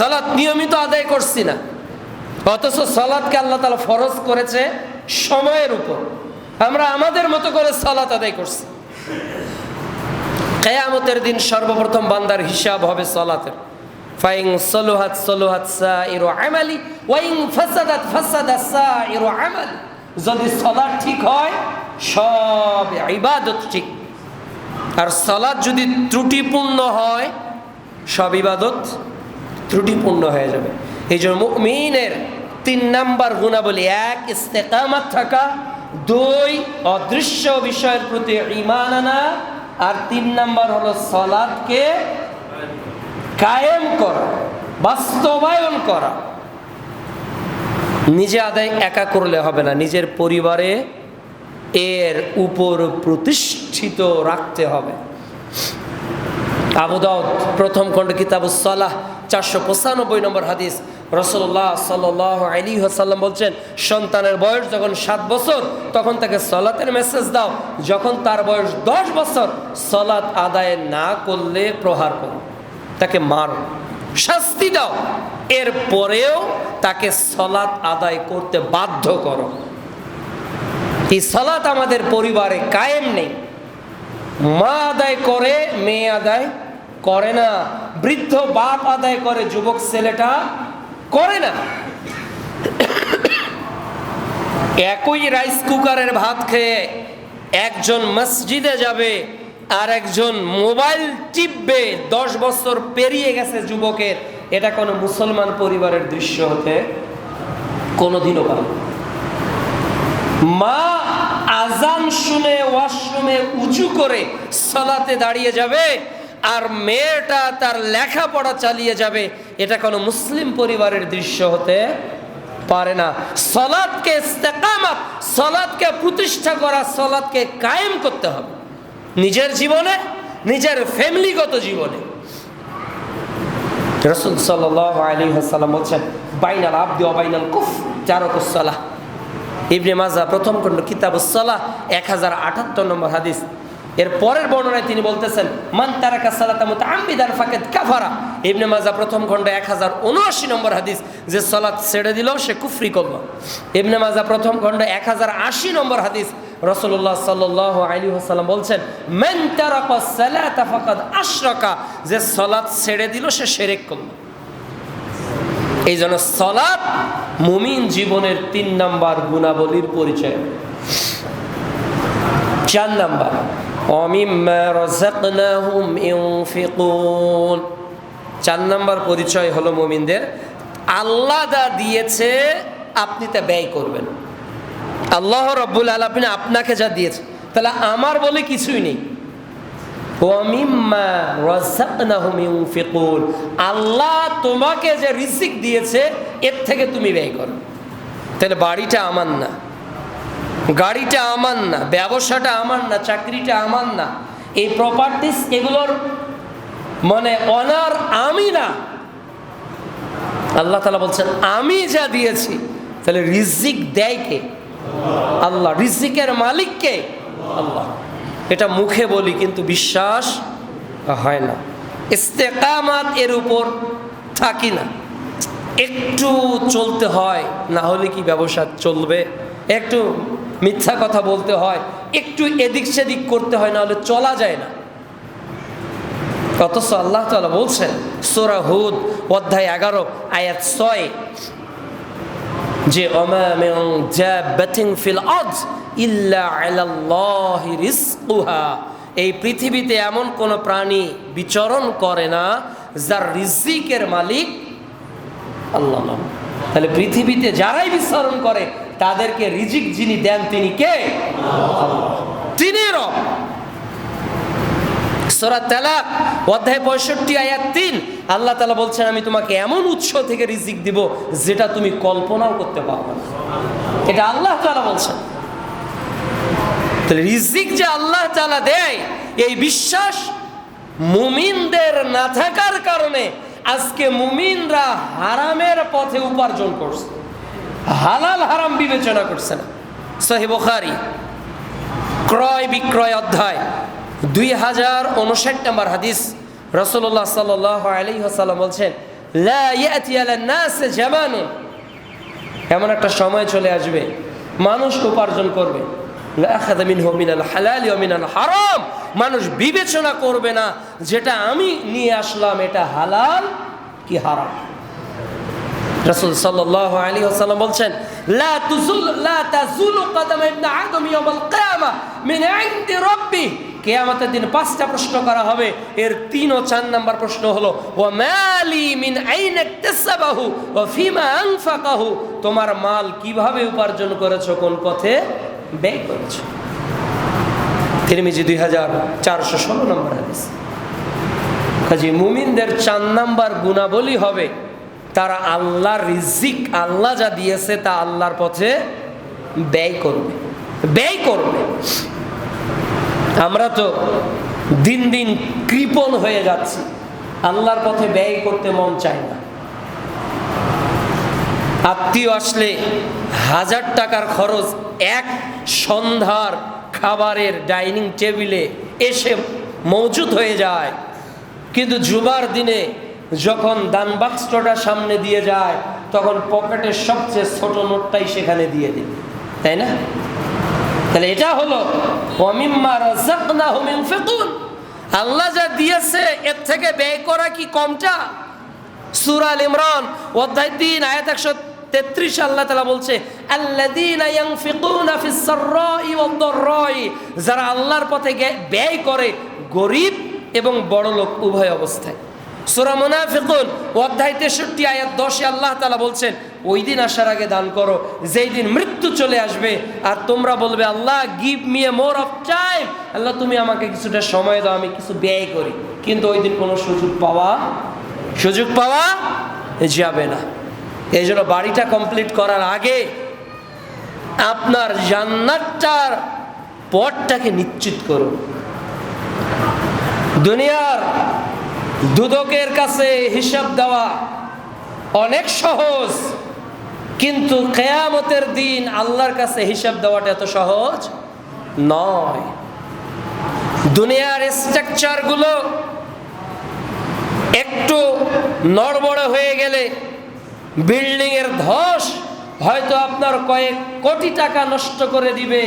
সালাত নিয়মিত আদায় করছি না। অথচ সালাদকে আল্লাহ তালা ফরজ করেছে সময়ের উপর। আমরা আমাদের মতো করে সালাত আদায় করছি। কেয়ামতের দিন সর্বপ্রথম বান্দার হিসাব হবে সালাতের। ফাইং সলুহাত সলুহাত সাইরু আমালি ওয়াইং ফাসাদাত ফাসাদাত সাইরু আমালি। যদি সালাত ঠিক হয়, সব ইবাদত ঠিক। আর সালাত যদি ত্রুটিপূর্ণ হয়, সব ইবাদত ত্রুটিপূর্ণ হয়ে যাবে। এই জন্য মুমিনের তিন নাম্বার গুণাবলী এক, ইস্তেকামাত থাকা, দুই, অদৃশ্য বিষয়ের প্রতি ইমান আনা, আর তিন নাম্বার হলো সলাদকে কায়েম করা, বাস্তবায়ন করা। নিজে আদায় একা করলে হবে না, নিজের পরিবারে এর উপর প্রতিষ্ঠিত রাখতে হবে। আবু দাউদ, প্রথম খণ্ড কিতাব সালাহ, চারশো পঁচানব্বই নম্বর হাদিস। রসল্লাহ সাল আলী হাসাল্লাম বলছেন, সন্তানের বয়স যখন সাত বছর, তখন তাকে সলাতের মেসেজ দাও। যখন তার বয়স দশ বছর, সলাত আদায় না করলে প্রহার করো। তাকে মারো। শাস্তি দাও। এর পরেও তাকে সলাৎ আদায় করতে বাধ্য করো। এই সলাৎ আমাদের পরিবারে কায়েম নেই। মা আদায় করে, মেয়ে আদায় করে না। বৃদ্ধ বাপ আদায় করে, যুবক ছেলেটা করে না। একই রাইস কুকারের ভাত খেয়ে একজন মসজিদে যাবে আর একজন মোবাইল টিপবে, দশ বছর পেরিয়ে গেছে যুবকের। এটা কোনো মুসলমান পরিবারের দৃশ্য হতে কোনোদিনও পারে মা আজান শুনে ওয়াশরুমে উঁচু করে সলাতে দাঁড়িয়ে যাবে আর মেয়েটা তার লেখাপড়া চালিয়ে যাবে, এটা কোনো মুসলিম পরিবারের দৃশ্য হতে পারে না। সলাদকে ইস্তেকামাত সলাদকে প্রতিষ্ঠা করা সলাদকে কায়েম করতে হবে। নিজের জীবনে, নিজের ফ্যামিলিগত জীবনে। রসুল সাল্লাহ আলী হাসাল্লাম বলছেন, বাইনাল আব্দি অবাইনাল কুফ চারকুসালাহ ইবনে মাজা প্রথম খণ্ড কিতাব এক হাজার আটাত্তর নম্বর হাদিস। এর পরের বর্ণনায় তিনি বলতেছেন, মান তারাকা সালাতা মুতাআম্মিদান ফাকাদ কাফারা। ইবনে মাজা প্রথম খণ্ড এক হাজার উনআশি নম্বর হাদিস, যে সালাত ছেড়ে দিল, সে কুফরি করল। ইবনে মাজা প্রথম খণ্ড এক হাজার আশি নম্বর হাদিস রসল্লাহ সাল্লাহ আলী হাসাল্লাম বলছেন, মেন তারাকা সালাতা ফাকাদ আশরাকা। যে সালাত ছেড়ে দিল, সে সেরেক করল। এই জন্য সলাৎ মুমিন জীবনের তিন নাম্বার গুণাবলীর পরিচয়। চার নাম্বার অমিম্মা রাযাকনাহুম ইউনফিকুন চার নাম্বার পরিচয় হলো মুমিনদের। আল্লাহ যা দিয়েছে, আপনি তা ব্যয় করবেন। আল্লাহ রব্বুল আলামিন আপনাকে যা দিয়েছে, তাহলে আমার বলে কিছুই নেই। আল্লাহ তোমাকে যে রিজিক দিয়েছে, এর থেকে তুমি ব্যয় করো। তাহলে বাড়িটা আমার না। গাড়িটা আমার না, ব্যবসাটা আমার না, চাকরিটা আমার না। এই প্রপার্টিস এগুলোর মানে অনার আমি না। আল্লাহ তালা বলছেন, আমি যা দিয়েছি, তাহলে রিজিক দেয় কে? আল্লাহ। রিজিকের মালিক কে? আল্লাহ। এটা মুখে বলি, কিন্তু বিশ্বাস হয় না। ইস্তেকামাত এর উপর থাকি না। একটু চলতে হয়, না হলে কি ব্যবসা চলবে? একটু মিথ্যা কথা বলতে হয়, একটু এদিক সেদিক করতে হয় না হলে চলা যায় না। অথচ আল্লাহ তালা বলছেন, সোরা হুদ, অধ্যায় এগারো, আয়াত ছয়, যে এই পৃথিবীতে এমন কোনো প্রাণী বিচরণ করে না, যার রিজিকের মালিক আল্লাহ তাহলে পৃথিবীতে যারাই বিচরণ করে তাদেরকে রিজিক যিনি দেন তিনি কে। তিনি রব। সোরা তেলাক, অধ্যায় পঁয়ষট্টি, আয়াত তিন। আল্লাহ তালা বলছেন, আমি তোমাকে এমন উৎস থেকে রিজিক দিব যেটা তুমি কল্পনাও করতে পারবে না। এটা আল্লাহ তালা বলছেন। রিজিক যে আল্লাহ তালা দেয়, এই বিশ্বাস মুমিনদের না থাকার কারণে আজকে মুমিনরা হারামের পথে উপার্জন করছে। হালাল হারাম বিবেচনা করছে না। সহি বুখারী, ক্রয় বিক্রয় অধ্যায়, দুই হাজার উনষাট নম্বর হাদিস রসল্লাহ সাল আলী হাসাল্লাম বলছেন এমন একটা সময় চলে আসবে, মানুষ উপার্জন করবে। হারাম। মানুষ বিবেচনা করবে না, যেটা আমি নিয়ে আসলাম, এটা হালাল কি হারাম? রাসূল সাল্লাল্লাহু আলাইহি ওয়াসাল্লাম বলছেন, লা তুজুল লা তাজুলু কদম ইবনে আদম ইয়াউমাল কিয়ামা মিন ইনদি রাব্বি। কিয়ামতের দিন পাঁচটা প্রশ্ন করা হবে। এর তিন ও চার নাম্বার প্রশ্ন হলো, ওয়া মালি মিন আইনা ইকতাসাবাহু ওয়া ফিমা আনফাকাহু? তোমার মাল কীভাবে উপার্জন করেছ, কোন পথে ব্যয় করেছ? তিরমিজি দুই হাজার চারশো ষোলো নম্বর হাদিস। কাজে মুমিনদের চার নাম্বার গুণাবলী হবে তারা আল্লাহর রিজিক, আল্লাহ যা দিয়েছে তা আল্লাহর পথে ব্যয় করবে ব্যয় করবে। আমরা তো দিন দিন কৃপণ হয়ে যাচ্ছি, আল্লাহর পথে ব্যয় করতে মন চায় না। আত্মীয় আসলে হাজার টাকার খরচ এক সন্ধ্যার খাবারের ডাইনিং টেবিলে এসে মজুদ হয়ে যায়। কিন্তু জুবার দিনে যখন দান বাক্সটা সামনে দিয়ে যায়, তখন পকেটের সবচেয়ে ছোট নোটটাই সেখানে দিয়ে দিই তাই না? তাহলে এটা হলো আল্লাহ যা দিয়েছে, এর থেকে ব্যয় করা কি কমটা? সূরা আল ইমরান, অধ্যায় 3 আয়াত 133 আল্লাহ তালা বলছে যারা আল্লাহর পথে ব্যয় করে, গরিব এবং বড় লোক উভয় অবস্থায়। সূরা মুনাফিকুন, অধ্যায় 63 আয়াত 10 এ আল্লাহ তালা বলছেন, ওই দিন আসার আগে দান করো, যেই দিন মৃত্যু চলে আসবে, আর তোমরা বলবে, আল্লাহ give me a more of time আল্লাহ, তুমি আমাকে কিছুটা সময় দাও, আমি কিছু ব্যয় করি। কিন্তু ওই দিন কোনো সুযোগ পাওয়া সুযোগ পাওয়া যাবে না। এই জন্য বাড়িটা কমপ্লিট করার আগে আপনার জান্নাতটার পথটাকে নিশ্চিত করুন। দুনিয়ার দুদকের কাছে হিসাব দেওয়া অনেক সহজ, কিন্তু কেয়ামতের দিন আল্লাহর কাছে হিসাব দেওয়াটা এত সহজ নয়। দুনিয়ার স্ট্রাকচারগুলো একটু নড়বড়ে হয়ে গেলে বিল্ডিংয়ের ধস হয়তো আপনার কয়েক কোটি টাকা নষ্ট করে দিবে,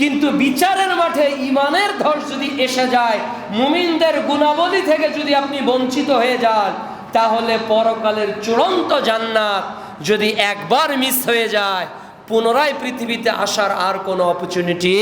কিন্তু বিচারের মাঠে ইমানের ধস যদি এসে যায় মুমিনদের গুণাবলী থেকে যদি আপনি বঞ্চিত হয়ে যান, তাহলে পরকালের চূড়ান্ত জান্নাত যদি একবার মিস হয়ে যায়, পুনরায় পৃথিবীতে আসার আর কোনো অপরচুনিটি